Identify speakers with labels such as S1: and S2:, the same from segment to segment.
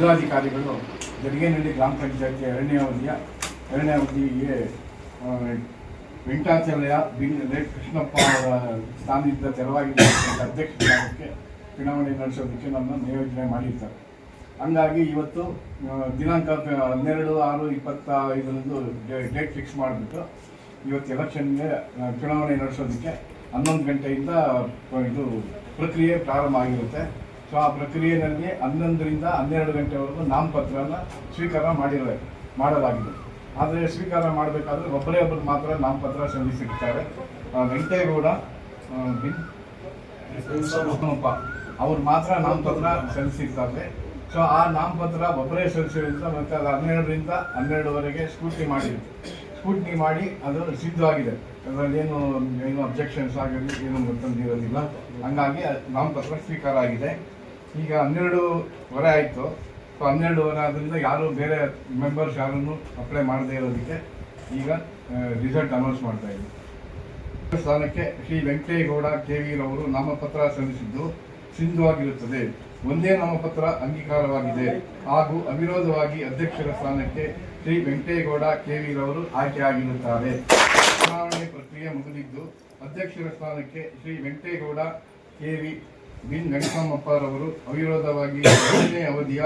S1: ಜಿಲ್ಲಾಧಿಕಾರಿಗಳು ಗಡಿಗೆನಹಳ್ಳಿ ಗ್ರಾಮ ಪಂಚಾಯತಿ ಎರಡನೇ ಅವಧಿಯ, ಎರಡನೇ ಅವಧಿಗೆ ವೆಂಕಟಾಚಲಯ ಬಿ ಲೇಟ್ ಕೃಷ್ಣಪ್ಪ ಅವರ ಸ್ಥಾನದಿಂದ ತೆರವಾಗಿ ಅಧ್ಯಕ್ಷ ಸ್ಥಾನಕ್ಕೆ ಚುನಾವಣೆ ನಡೆಸೋದಕ್ಕೆ ನಮ್ಮನ್ನು ನಿಯೋಜನೆ ಮಾಡಿರ್ತಾರೆ. ಹಂಗಾಗಿ ಇವತ್ತು ದಿನಾಂಕ ಹನ್ನೆರಡು, ಆರು ಇಪ್ಪತ್ತ ಐದರಂದು ಡೇಟ್ ಫಿಕ್ಸ್ ಮಾಡಿಬಿಟ್ಟು ಇವತ್ತು ಎಲೆಕ್ಷನ್ಗೆ ಚುನಾವಣೆ ನಡೆಸೋದಕ್ಕೆ ಹನ್ನೊಂದು ಗಂಟೆಯಿಂದ ಇದು ಪ್ರಕ್ರಿಯೆ ಪ್ರಾರಂಭ ಆಗಿರುತ್ತೆ. ಸೊ ಆ ಪ್ರಕ್ರಿಯೆಯಲ್ಲಿ ಹನ್ನೊಂದರಿಂದ ಹನ್ನೆರಡು ಗಂಟೆವರೆಗೂ ನಾಮಪತ್ರನ ಸ್ವೀಕಾರ ಮಾಡಿರ ಮಾಡಲಾಗಿದೆ. ಆದರೆ ಸ್ವೀಕಾರ ಮಾಡಬೇಕಾದ್ರೆ ಒಬ್ಬರೇ ಒಬ್ಬರು ಮಾತ್ರ ನಾಮಪತ್ರ ಸಲ್ಲಿಸಿರ್ತಾರೆ. ವೆಂಕಟೇಗೌಡ ಬಿಪ್ಪ ಅವ್ರು ಮಾತ್ರ ನಾಮಪತ್ರ ಸಲ್ಲಿಸಿರ್ತಾರೆ. ಸೊ ಆ ನಾಮಪತ್ರ ಒಬ್ಬರೇ ಸಲ್ಲಿಸಿರೋದ್ರಿಂದ ಮತ್ತೆ ಅದು ಹನ್ನೆರಡರಿಂದ ಹನ್ನೆರಡುವರೆಗೆ ಸ್ಕೂಟಿ ಮಾಡಿ ಸ್ಕೂಟ್ನಿ ಮಾಡಿ ಅದು ಸಿದ್ಧವಾಗಿದೆ. ಅದರಲ್ಲಿ ಏನು ಏನು ಅಬ್ಜೆಕ್ಷನ್ಸ್ ಆಗಿರಲಿ, ಏನು ತಂದಿರೋದಿಲ್ಲ ಹಂಗಾಗಿ ನಾಮಪತ್ರ ಸ್ವೀಕಾರ ಆಗಿದೆ. ಈಗ ಹನ್ನೆರಡೂವರೆ ಆಯಿತು. ಸೊ ಹನ್ನೆರಡೂವರೆ ಆದ್ದರಿಂದ ಯಾರೂ ಬೇರೆ ಮೆಂಬರ್ಸ್ ಯಾರನ್ನು ಅಪ್ಲೈ ಮಾಡದೇ ಇರೋದಕ್ಕೆ ಈಗ ರಿಸಲ್ಟ್ ಅನೌನ್ಸ್ ಮಾಡ್ತಾ ಇದ್ದೀವಿ ಸ್ಥಾನಕ್ಕೆ ಶ್ರೀ ವೆಂಕಟೇಗೌಡ ಕೆ ಕೆವಿರವರು ನಾಮಪತ್ರ ಸಲ್ಲಿಸಿದ್ದು ಸಿಂಧುವಾಗಿರುತ್ತದೆ ಒಂದೇ ನಾಮಪತ್ರ ಅಂಗೀಕಾರವಾಗಿದೆ. ಹಾಗೂ ಅವಿರೋಧವಾಗಿ ಅಧ್ಯಕ್ಷರ ಸ್ಥಾನಕ್ಕೆ ಶ್ರೀ ವೆಂಕಟೇಗೌಡ ಕೆ ವಿರವರು ಆಯ್ಕೆಯಾಗಿರುತ್ತಾರೆ ಚುನಾವಣೆ ಪ್ರಕ್ರಿಯೆ ಮುಗಿದಿದ್ದು ಅಧ್ಯಕ್ಷರ ಸ್ಥಾನಕ್ಕೆ ಶ್ರೀ ವೆಂಕಟೇಗೌಡ ಕೆವಿ ಬಿನ್ ನಡಸಮ್ಮಪ್ಪರವರು ಅವಿರೋಧವಾಗಿ ಎರಡನೇ ಅವಧಿಯ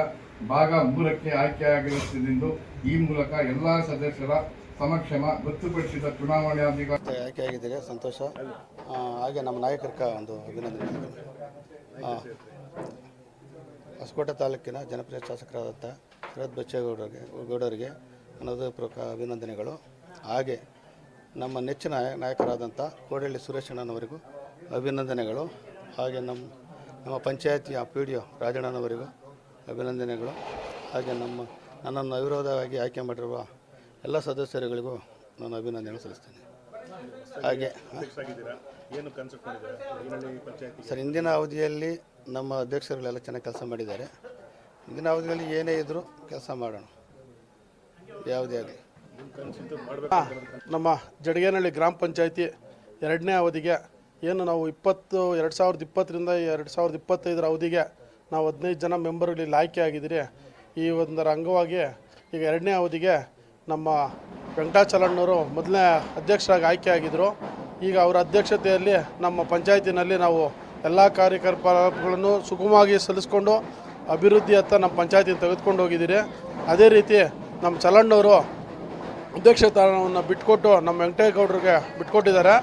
S1: ಭಾಗ ಮೂರಕ್ಕೆ ಆಯ್ಕೆಯಾಗಿರುತ್ತದೆಂದು ಈ ಮೂಲಕ ಎಲ್ಲ ಸದಸ್ಯರ ಸಮಕ್ಷಮ ಗೊತ್ತುಪಡಿಸಿದ ಚುನಾವಣಾಧಿಕಾರಿ
S2: ಆಯ್ಕೆಯಾಗಿದ್ದೀರಿ ಸಂತೋಷ. ಹಾಗೆ ನಮ್ಮ ನಾಯಕರ್ಕ ಒಂದು ಅಭಿನಂದನೆ ಹೊಸಕೋಟೆ ತಾಲೂಕಿನ ಜನಪ್ರಿಯ ಶಾಸಕರಾದಂಥ ಶರತ್ ಬಚ್ಚೇಗೌಡರಿಗೆ, ಗೌಡರಿಗೆ ಹೃದಯಪೂರ್ವಕ ಅಭಿನಂದನೆಗಳು. ಹಾಗೆ ನಮ್ಮ ನೆಚ್ಚಿನ ನಾಯ- ನಾಯಕರಾದಂಥ ಕೋಡಳ್ಳಿ ಸುರೇಶಣ್ಣನವರಿಗೂ ಅಭಿನಂದನೆಗಳು. ಹಾಗೆ ನಮ್ಮ ನಮ್ಮ ಪಂಚಾಯತಿಯ ಪಿ ಡಿ ಒ ರಾಜಣ್ಣನವರಿಗೂ ಅಭಿನಂದನೆಗಳು. ಹಾಗೆ ನಮ್ಮ ನನ್ನನ್ನು ಅವಿರೋಧವಾಗಿ ಆಯ್ಕೆ ಮಾಡಿರುವ ಎಲ್ಲ ಸದಸ್ಯರುಗಳಿಗೂ ನಾನು ಅಭಿನಂದನೆ ಸಲ್ಲಿಸ್ತೇನೆ. ಹಾಗೆ ಸರ್ ಇಂದಿನ ಅವಧಿಯಲ್ಲಿ ನಮ್ಮ ಅಧ್ಯಕ್ಷರುಗಳೆಲ್ಲ ಚೆನ್ನಾಗಿ ಕೆಲಸ ಮಾಡಿದ್ದಾರೆ. ಇಂದಿನ ಅವಧಿಯಲ್ಲಿ ಏನೇ ಇದ್ದರೂ ಕೆಲಸ ಮಾಡೋಣ. ಯಾವುದೇ ಆಗಲಿ.
S3: ನಮ್ಮ ಜಡಗೇನಹಳ್ಳಿ ಗ್ರಾಮ ಪಂಚಾಯತಿ ಎರಡನೇ ಅವಧಿಗೆ ಏನು ನಾವು ಇಪ್ಪತ್ತು, ಎರಡು ಸಾವಿರದ ಇಪ್ಪತ್ತರಿಂದ ಎರಡು ಸಾವಿರದ ಇಪ್ಪತ್ತೈದರ ಅವಧಿಗೆ ನಾವು ಹದಿನೈದು ಜನ ಮೆಂಬರ್ಗಳಲ್ಲಿ ಆಯ್ಕೆ ಆಗಿದ್ದೀರಿ. ಈ ಒಂದರ ಅಂಗವಾಗಿ ಈಗ ಎರಡನೇ ಅವಧಿಗೆ ನಮ್ಮ ವೆಂಕಟಾಚಲಣ್ಣವರು ಮೊದಲನೇ ಅಧ್ಯಕ್ಷರಾಗಿ ಆಯ್ಕೆ ಆಗಿದ್ದರು ಈಗ ಅವರ ಅಧ್ಯಕ್ಷತೆಯಲ್ಲಿ ನಮ್ಮ ಪಂಚಾಯತಿನಲ್ಲಿ ನಾವು ಎಲ್ಲ ಕಾರ್ಯಕಲಾಪಗಳನ್ನು ಸುಗಮವಾಗಿ ಸಲ್ಲಿಸ್ಕೊಂಡು ಅಭಿವೃದ್ಧಿಯತ್ತ ನಮ್ಮ ಪಂಚಾಯತಿನ ತೆಗೆದುಕೊಂಡು ಹೋಗಿದ್ದೀರಿ. ಅದೇ ರೀತಿ ನಮ್ಮ ಚಲಣ್ಣವರು ಅಧ್ಯಕ್ಷ ಸ್ಥಾನವನ್ನು ಬಿಟ್ಕೊಟ್ಟು ನಮ್ಮ ವೆಂಕಟೇಗೌಡರಿಗೆ ಬಿಟ್ಕೊಟ್ಟಿದ್ದಾರೆ.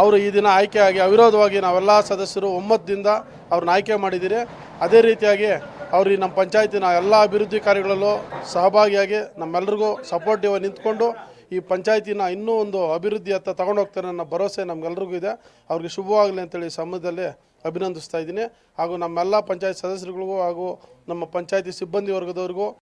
S3: ಅವರು ಈ ದಿನ ಆಯ್ಕೆಯಾಗಿ ಅವಿರೋಧವಾಗಿ ನಾವೆಲ್ಲ ಸದಸ್ಯರು ಒಮ್ಮತದಿಂದ ಅವ್ರನ್ನ ಆಯ್ಕೆ ಮಾಡಿದ್ದೀರಿ. ಅದೇ ರೀತಿಯಾಗಿ ಅವರು ಈ ನಮ್ಮ ಪಂಚಾಯತಿನ ಎಲ್ಲ ಅಭಿವೃದ್ಧಿ ಕಾರ್ಯಗಳಲ್ಲೂ ಸಹಭಾಗಿಯಾಗಿ ನಮ್ಮೆಲ್ಲರಿಗೂ ಸಪೋರ್ಟಿವ್ ನಿಂತ್ಕೊಂಡು ಈ ಪಂಚಾಯತಿನ ಇನ್ನೂ ಒಂದು ಅಭಿವೃದ್ಧಿಯತ್ತ ತಗೊಂಡು ಹೋಗ್ತಾರೆ ಅನ್ನೋ ಭರವಸೆ ನಮ್ಗೆಲ್ರಿಗೂ ಇದೆ. ಅವ್ರಿಗೆ ಶುಭವಾಗಲಿ ಅಂತೇಳಿ ಸಮಯದಲ್ಲಿ ಅಭಿನಂದಿಸ್ತಾ ಇದ್ದೀನಿ. ಹಾಗೂ ನಮ್ಮೆಲ್ಲ ಪಂಚಾಯತ್ ಸದಸ್ಯರುಗಳಿಗೂ ಹಾಗೂ ನಮ್ಮ ಪಂಚಾಯತಿ ಸಿಬ್ಬಂದಿ ವರ್ಗದವ್ರಿಗೂ